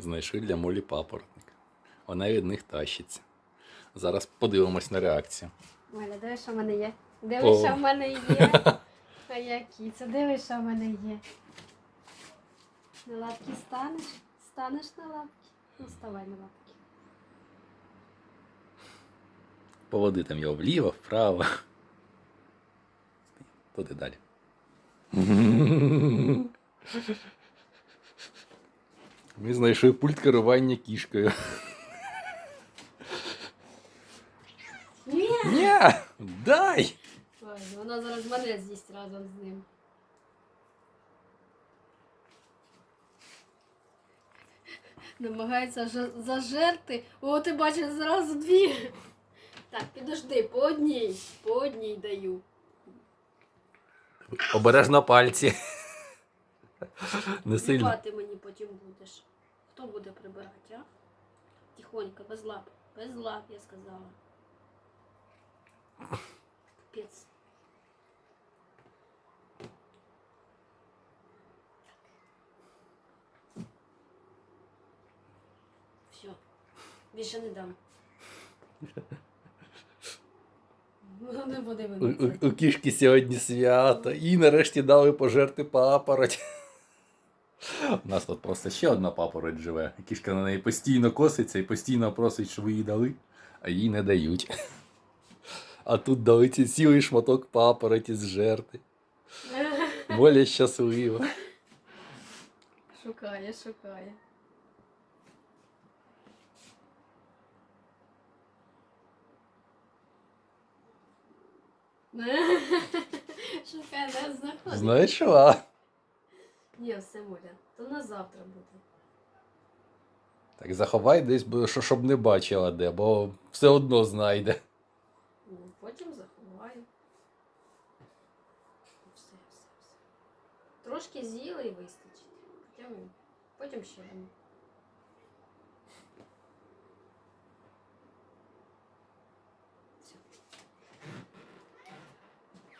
Знайшли для молі папоротник. Вона від них тащиться. Зараз подивимось на реакцію. Оля, дивись, що в мене є. Дивись, О. що в мене є. А які це дивись, що в мене є. На лапки станеш? Станеш на лапки? Ну, вставай на лапки. Поводи там його вліво, вправо. Туди далі. Ми знайшли пульт керування кішкою. Ні! Ні! Дай! Ой, вона зараз мене з'їсть разом з ним. Намагається зажерти. О, ти бачиш зразу дві. Так, підожди, по одній. По одній даю. Обережно пальці. Не сильно. Прибирати мені потім будеш. Хто буде прибирати, а? Тихонько, без лап. Без лап, я сказала. Капець. Все. Більше не дам. Ну, не буде У, у, у кішки сьогодні свято. І нарешті дали пожерти папороть. У нас тут просто ще одна папороть живе. Кішка на неї постійно коситься і постійно просить, щоб їй дали, а їй не дають. А тут дали ці цілий шматок папороті зжерти. Воля щаслива. Шукає, шукає. Шукає, не знаходить. Знайшла. Ні, все Моля, то на завтра буде. Так заховай десь, бо- що- щоб не бачила де, бо все одно знайде. Ну, потім заховаю. Все, все, все. Трошки з'їли і вистачить. Потім, потім ще одну.